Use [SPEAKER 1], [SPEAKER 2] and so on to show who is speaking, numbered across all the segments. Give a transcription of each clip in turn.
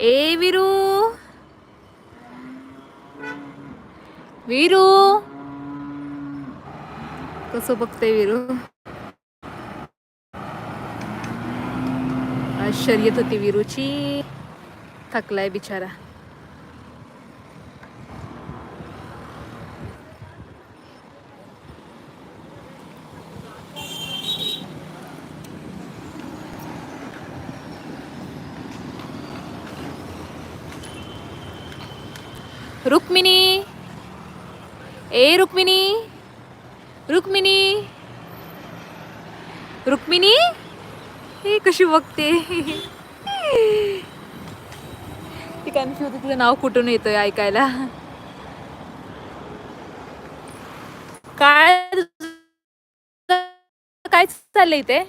[SPEAKER 1] ए विरू विरू कसं बघते विरू आज शर्यत होती विरूची थकलाय बिचारा रुक्मिणी ए रुक्मिणी रुक्मिणी रुक्मिणी हे कशी बघते ती होती तिचं नाव कुठून येतंय ऐकायला काय काय चाललंय ते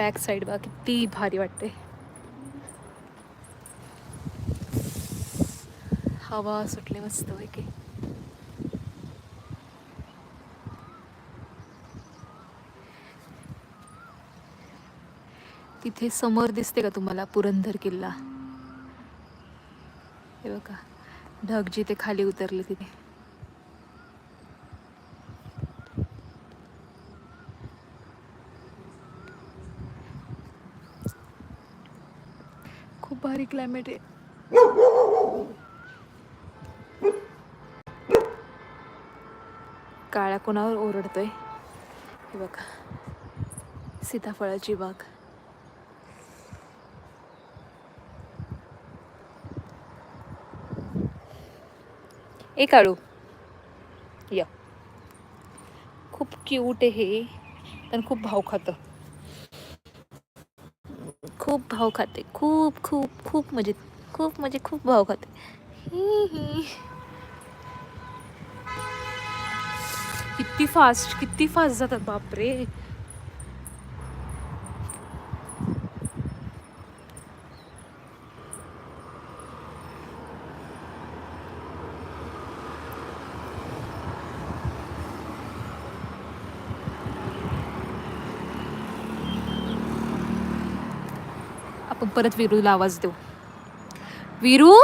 [SPEAKER 1] बॅक साईड बघा किती भारी वाटते. हवा सुटले मस्त पैकी. तिथे समोर दिसते का तुम्हाला पुरंदर किल्ला? हे बघा. ढग जिथे खाली उतरले तिथे खूप भारी क्लायमेट आहे. काळ्या कोणावर ओरडतोय? हे बघा. सीताफळाची बाग. ए काळू. या. खूप क्यूट आहे हे पण खूप भाव खातं. खूप भाव खाते. खूप खूप खूप म्हणजे खूप म्हणजे खूप भाव खाते. किती फास्ट किती फास्ट जातात बापरे. आपण परत विरूला आवाज देऊ. विरू?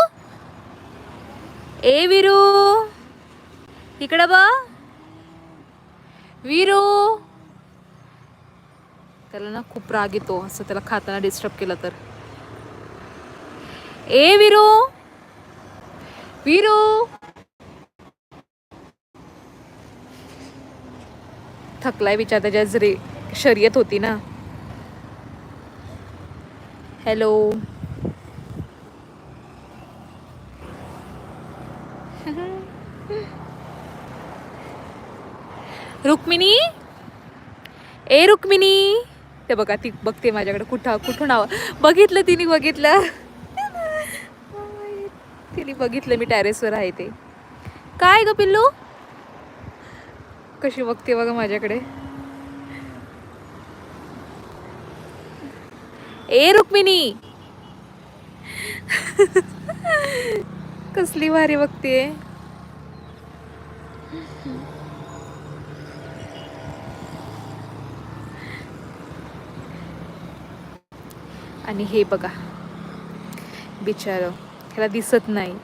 [SPEAKER 1] ए विरू? इकडं बा विरू? त्याला ना खूप राग येतो असं त्याला खाताना डिस्टर्ब केलं तर. ए विरू? विरू? थकलाय विचार त्याच्या जरी शर्यत होती ना. हॅलो. रुक्मिणी? ए रुक्मिणी. ते बघा ती बघते माझ्याकडे कुठं कुठून आव बघितलं तिने बघितलं. तिने बघितलं मी टॅरेसवर आहे ते. काय ग पिल्लू? कशी बघते बघा माझ्याकडे. ए रुक्मिणी. कसली भारी बघते. आणि हे बघा. बिचार ह्याला दिसत नाही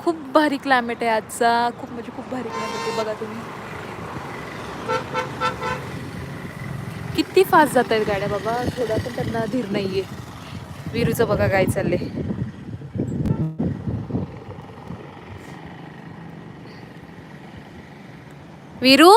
[SPEAKER 1] खूप भारी क्लायमेट आहे आजचा. खूप म्हणजे खूप भारी क्लायमेट आहे बघा तुम्ही. किती फास्ट जात आहेत गाड्या बाबा. थोडा पण त्यांना धीर नाही आहे विरूचं बघा काय चाललंय. विरू?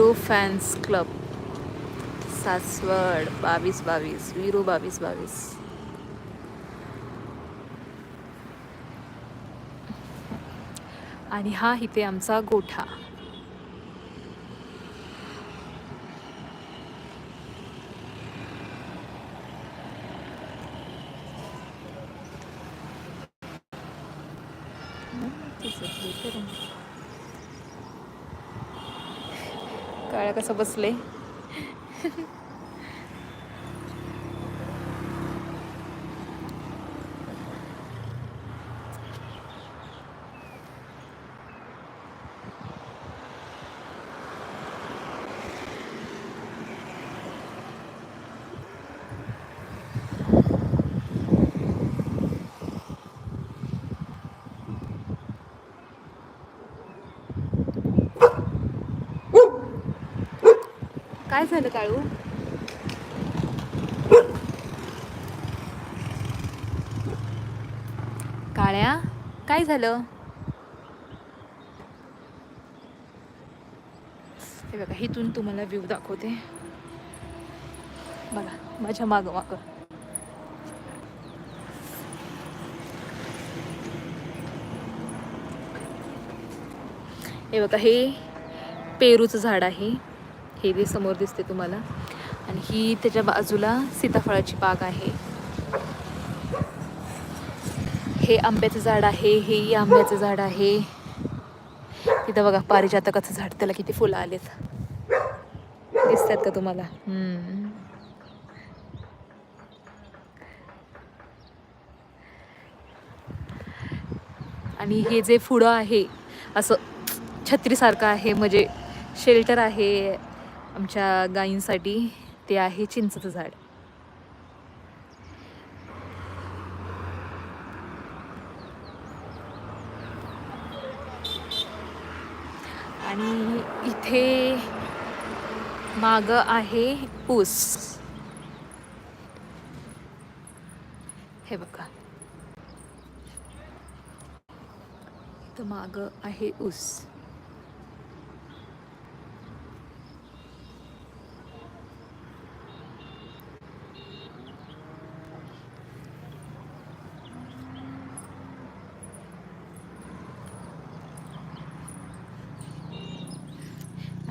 [SPEAKER 1] वीरू फॅन्स क्लब सासवड बावीस बावीस. वीरू बावीस बावीस. आणि हा इथे आमचा गोठा. काळ्या कसं बसले? काय झालं काळू? काळ्या काय झालं? हे बघा इथून तुम्हाला व्ह्यू दाखवते. बघा माझ्या माग माग. हे बघा हे पेरूचं झाड आहे. हे जे समोर दिसते तुम्हाला. आणि ही त्याच्या बाजूला सीताफळाची बाग आहे. हे आंब्याचं झाड आहे हेही आंब्याचं झाड आहे. तिथं बघा पारिजातकाचं झाड त्याला किती फुलं आलेत. दिसतात का तुम्हाला? आणि हे जे फुडं आहे असं छत्रीसारखं आहे म्हणजे शेल्टर आहे आमच्या गायींसाठी ते आहे चिंचचं झाड. आणि इथे माग आहे ऊस हे बघा. इथं माग आहे ऊस.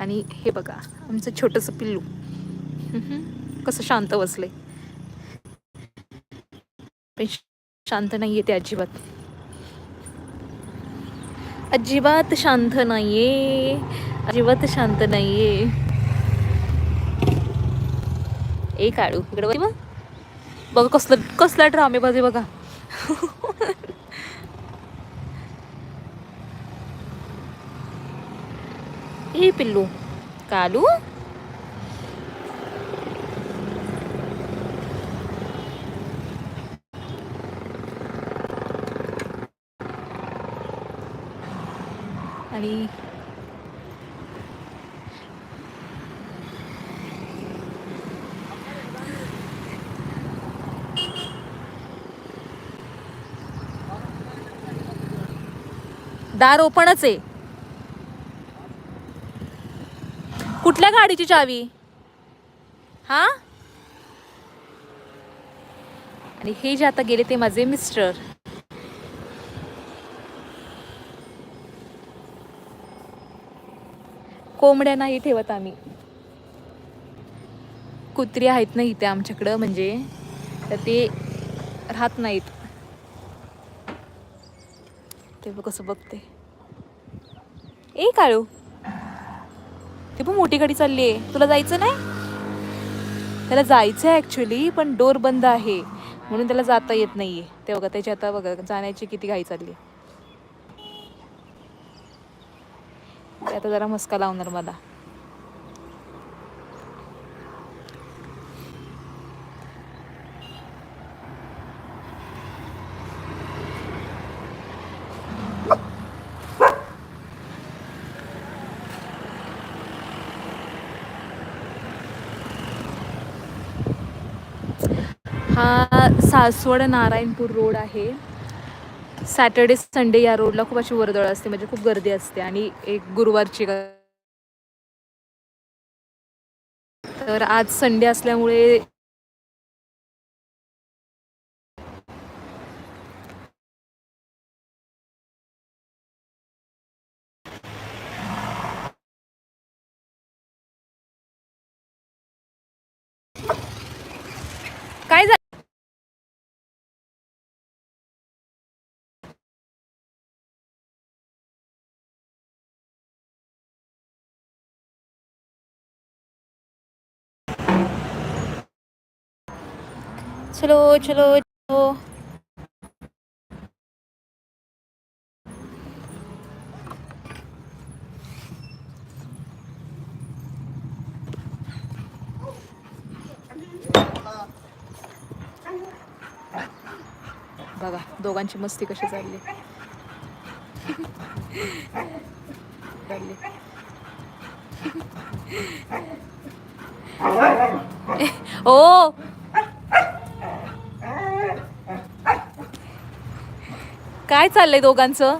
[SPEAKER 1] आणि हे बघा आमचं छोटंसं पिल्लू. कसं शांत बसले. पण शांत नाहीये ते अजिबात. अजिबात शांत नाहीये. अजिबात शांत नाहीये. ए आळू इकडे बघ. बघ कसलं कसला ड्रामेबाजी बघा. ए पिल्लू कालू आणि दार ओपणच आहे. कुठल्या गाडीची चावी? हा? आणि हे जे आता गेले ते माझे मिस्टर. कोंबड्या नाही ठेवत आम्ही. कुत्री आहेत ना इथे आमच्याकडं म्हणजे तर ते राहत नाहीत. ते बघ कसं बघते. ए काळू. ते पण मोठी गाडी चालली आहे. तुला जायचं नाही? त्याला जायचं आहे ॲक्च्युली पण डोर बंद आहे. म्हणून त्याला जाता येत नाहीये. ते बघा त्याची आता बघा जाण्याची किती घाई चालली आहे. आता जरा मस्का लावणार मला. हा सासवड नारायणपूर रोड आहे. सॅटर्डे संडे या रोडला खूप अशी वर्दळ असते म्हणजे खूप गर्दी असते आणि एक गुरुवारची तर आज संडे असल्यामुळे काय झालं चलो चलो चलो। बघा दोघांची मस्ती कशी चालली. चालली. ओ! काय चाललंय दोघांचं?